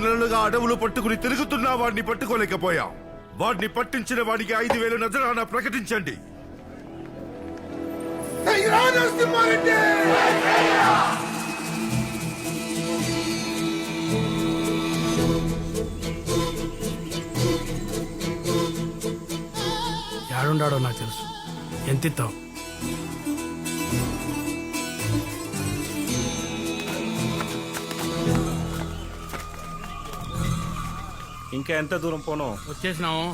నెలలుగా అడవులు పట్టుకుని తిరుగుతున్న వాడిని పట్టుకోలేకపోయాం. వాడిని పట్టించిన వాడికి ఐదు వేలు నజరానా ప్రకటించండి. ఏడుండాడో నాకు తెలుసు. ఎంత ఇస్తావు? ఇంకా ఎంత దూరం పోను వచ్చేసినాము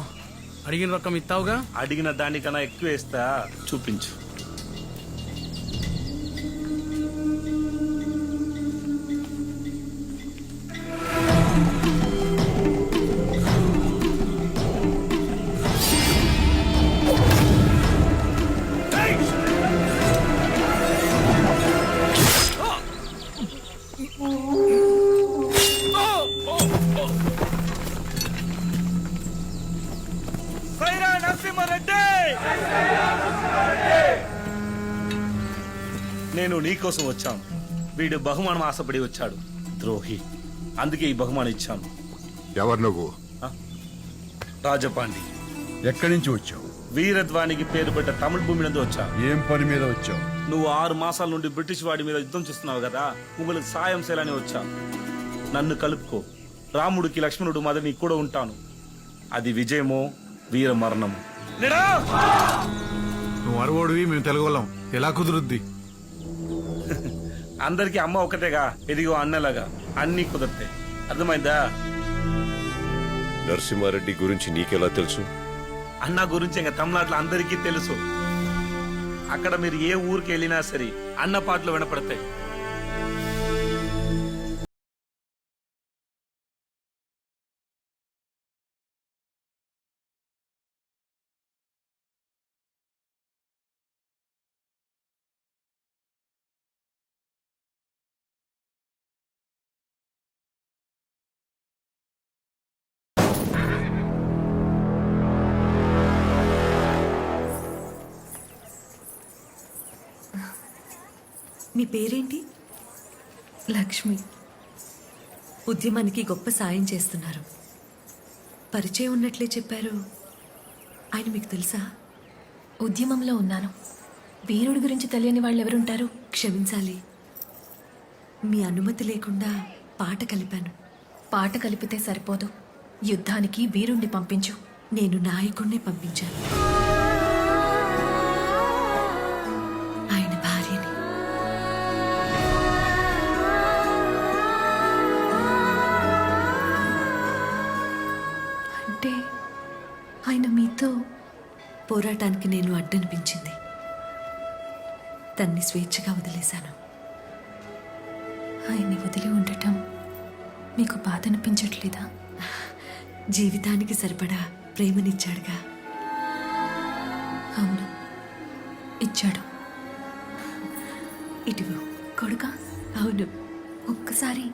అడిగిన రొక్కం ఇస్తావుగా? అడిగిన దానికన్నా ఎక్కువ వేస్తా. చూపించు. నేను నీకోసం వచ్చాను. వీడు బహుమానం ఆశపడి వచ్చాడు. ద్రోహి. అందుకే ఈ బహుమానం ఇచ్చాను. ఎవరు నువ్వు? రాజపాండి. ఎక్కడి నుంచి వచ్చావు? వీరధ్వానికి పేరు పెట్ట తమిళ భూమి నుండి వచ్చా ఏం పని మీద వచ్చావు? నువ్వు ఆరు మాసాల నుండి బ్రిటిష్ వాడి మీద యుద్ధం చేస్తున్నావు కదా మిమ్మల్ని సాయం చేయాలని వచ్చా నన్ను కలుపుకో. రాముడికి లక్ష్మణుడు మద నీకు కూడా ఉంటాను. అది విజయమో వీర మరణము? నువ్వు అరవోడివి మేము తెలుగోళ్ళం. ఎలా కుదురుద్ది? అందరికీ అమ్మ ఒకటేగా ఎదిగో అన్నలాగా. అన్ని కుదిరితే. అర్థమైందా? నరసింహారెడ్డి గురించి నీకెలా తెలుసు? అన్న గురించి ఇంకా తమిళనాడులో అందరికీ తెలుసు. అక్కడ మీరు ఏ ఊరికి వెళ్ళినా సరే అన్న పాటలు వినపడతాయి. మీ పేరేంటి? లక్ష్మి. ఉద్యమానికి గొప్ప సాయం చేస్తున్నారు. పరిచయం ఉన్నట్లే చెప్పారు. ఆయన మీకు తెలుసా? ఉద్యమంలో ఉన్నాను. వీరుడి గురించి తెలియని వాళ్ళు ఎవరుంటారు క్షమించాలి. మీ అనుమతి లేకుండా పాట కలిపాను. పాట కలిపితే సరిపోదు. యుద్ధానికి వీరుణ్ణి పంపించు. నేను నాయకుణ్ణి పంపించాను. పోరాటానికి నేను అడ్డనిపించింది. తన్ని స్వేచ్ఛగా వదిలేశాను. ఆయన్ని వదిలి ఉండటం మీకు బాధ అనిపించట్లేదా జీవితానికి సరిపడా ప్రేమనిచ్చాడుగా. అవును. ఇచ్చాడు. ఇటువు కొడుక. అవును. ఒక్కసారి.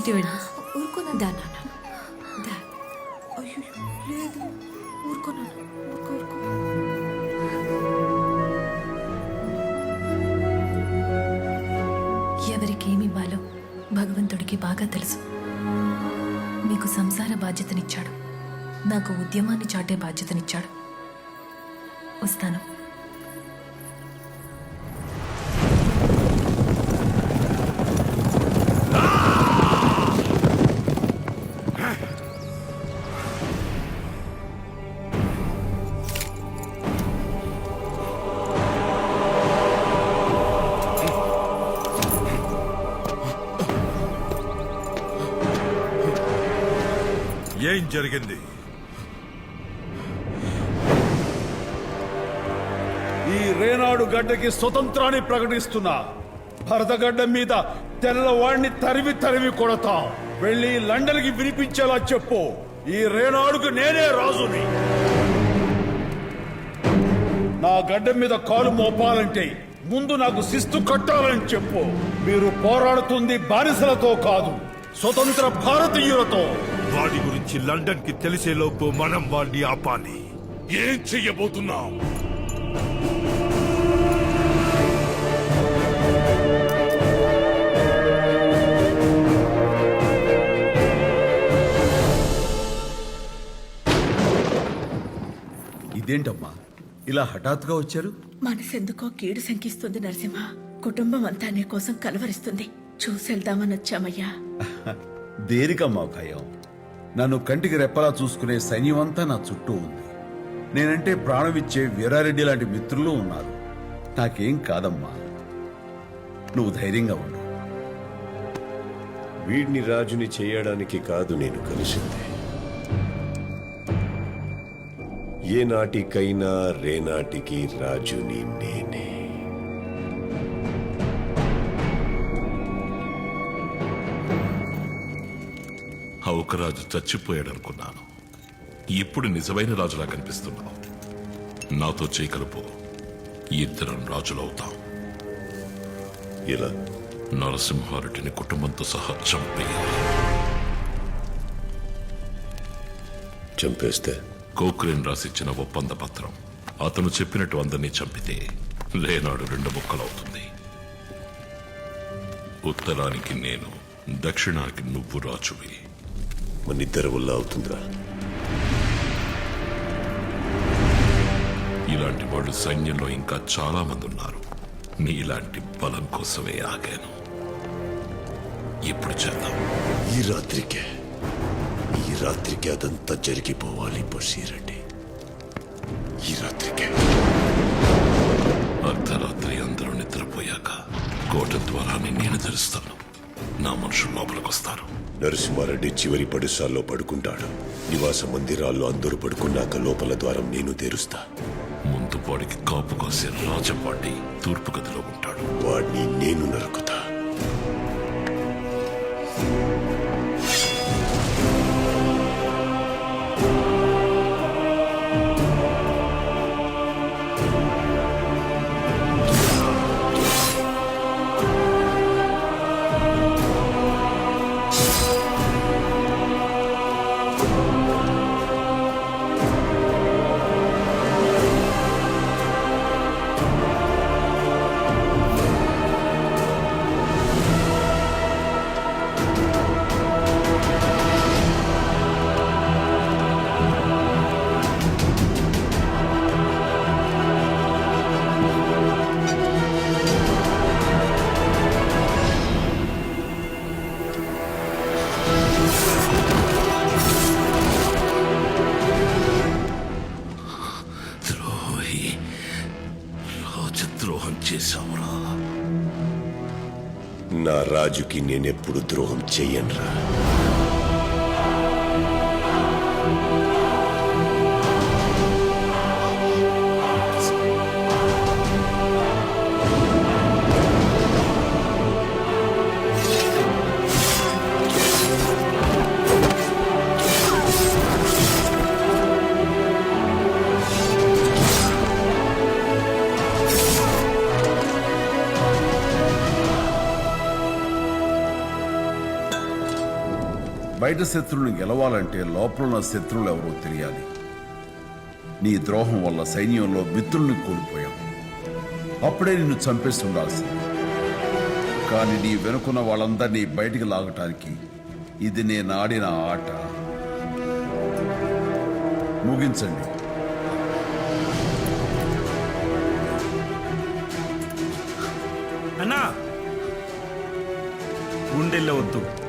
ఇటువంటి ఊరుకో దా నాన్న. దా. అయ్యో లేదు. ఊరుకో నాన్న ఊరుకో ఊరుకో. ఎవరికి ఏమి ఇవ్వాలో భగవంతుడికి బాగా తెలుసు. మీకు సంసార బాధ్యతనిచ్చాడు. నాకు ఉద్యమాన్ని చాటే బాధ్యతనిచ్చాడు. వస్తాను. ఏం జరిగింది? ఈ రేనాడు గడ్డకి స్వతంత్రాన్ని ప్రకటిస్తున్నా భరతగడ్డ మీద తెల్లవాడిని తరివి తరివి కొడతాం. వెళ్ళి లండన్కి వినిపించేలా చెప్పు. ఈ రేనాడుకు నేనే రాజుని. నా గడ్డ మీద కాలు మోపాలంటే ముందు నాకు శిస్తు కట్టాలని చెప్పు. మీరు పోరాడుతుంది బానిసలతో కాదు స్వతంత్ర భారతీయులతో. వాడి గురించి లండన్కి తెలిసేలోపు మనం వాడిని ఆపాలి. ఏం చెయ్యబోతున్నావు ఇదేంటమ్మా? ఇలా హఠాత్తుగా వచ్చారు? మనసెందుకో కీడు శంకిస్తుంది నరసింహ. కుటుంబం అంతా నీ కోసం కలవరిస్తుంది. చూసెళ్దామని వచ్చామయ్యా. దేనికమ్మా భయం? నన్ను కంటికి రెప్పలా చూసుకునే సైన్యమంతా నా చుట్టూ ఉంది. నేనంటే ప్రాణమిచ్చే వీరారెడ్డి లాంటి మిత్రులు ఉన్నారు. నాకేం కాదమ్మా. నువ్వు ధైర్యంగా ఉండు. వీడిని రాజుని చేయడానికి కాదు నేను కలిసింది. ఏనాటికైనా రేనాటికి రాజుని నేనే. హౌకరాజు చచ్చిపోయాడనుకున్నాను. ఇప్పుడు నిజమైన రాజులా కనిపిస్తున్నావు. నాతో చేయకలుపు ఇద్దరం రాజులవుతాం. ఇలా? నరసింహారెడ్డిని కుటుంబంతో సహా చంపేయాలి. చంపేస్తే? కోక్రేన్ రాసిచ్చిన ఒప్పంద పత్రం అతను చెప్పినట్టు అందరినీ చంపితే లేనాడు రెండు ముక్కలవుతుంది. ఉత్తరానికి నేను దక్షిణానికి నువ్వు రాజువి. మనిద్దరి వల్ల అవుతుందిరా. ఇలాంటి వాళ్ళు సైన్యంలో ఇంకా చాలా మంది ఉన్నారు నీలాంటి బలం కోసమే ఆగాను. ఇప్పుడు చేద్దాం. ఈ రాత్రికే ఈ రాత్రికి అదంతా జరిగిపోవాలి బషీరెడ్డి ఈ రాత్రికే. అర్ధరాత్రి అందరూ నిద్రపోయాక కోట ద్వారాన్ని నేను తెరుస్తాను. నా మనుషులు లోపలికి వస్తారు నరసింహారెడ్డి చివరి పడుసాల్లో పడుకుంటాడు. నివాస మందిరాల్లో అందరూ పడుకున్నాక లోపల ద్వారం నేను తెరుస్తా. ముందు వాడికి కాపు కాసే రాజపాటి తూర్పు గదిలో ఉంటాడు. వాడిని నేను నరుకుతా. రాజుకి నేనెప్పుడు ద్రోహం చెయ్యనురా. బయట శత్రువుని గెలవాలంటే లోపల ఉన్న శత్రువులు ఎవరో తెలియాలి. నీ ద్రోహం వల్ల సైన్యంలో మిత్రుల్ని కోల్పోయాం. అప్పుడే నిన్ను చంపేసి ఉండాల్సింది. కానీ నీ వెనుకున్న వాళ్ళందరినీ బయటికి లాగటానికి ఇది నేను ఆడిన ఆట. ముగించండి. అన్నా! గుండెల్లో వద్దు.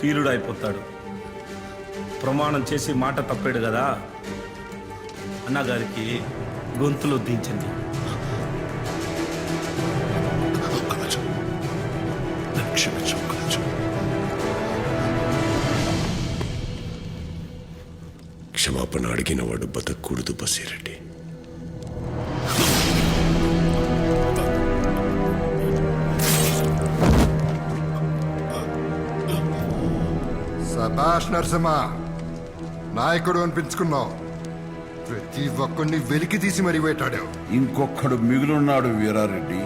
ఫీలుడు అయిపోతాడు ప్రమాణం చేసి మాట తప్పాడు కదా? అన్నగారికి గొంతులో దించింది. క్షమాపణ అడిగిన వాడు బతకూడదు బసిరెడ్డి. సభాష్ నరసింహ నాయకుడు అనిపించుకున్నావు. ప్రతి ఒక్కడిని వెలికి తీసి మరీ వేటాడావు. ఇంకొక్కడు మిగులున్నాడు వీరారెడ్డి.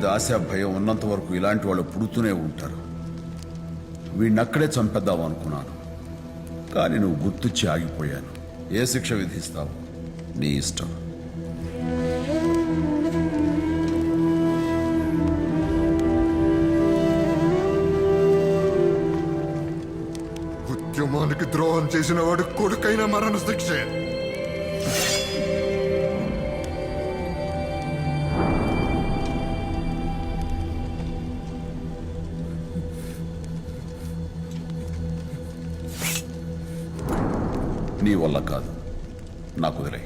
ఆశ భయం ఉన్నంత వరకు ఇలాంటి వాళ్ళు పుడుతూనే ఉంటారు. వీడిని అక్కడే చంపేద్దాం అనుకున్నాను. కానీ నువ్వు గుర్తుచ్చి ఆగిపోయాను. ఏ శిక్ష విధిస్తావు? నీ ఇష్టం. ఉద్యమానికి ద్రోహం చేసిన వాడు కొడుకైన మరణ శిక్షే నీ వల్ల కాదు. నాకు వదిలే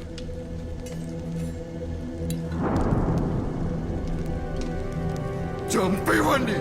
చంపేవాణ్ణి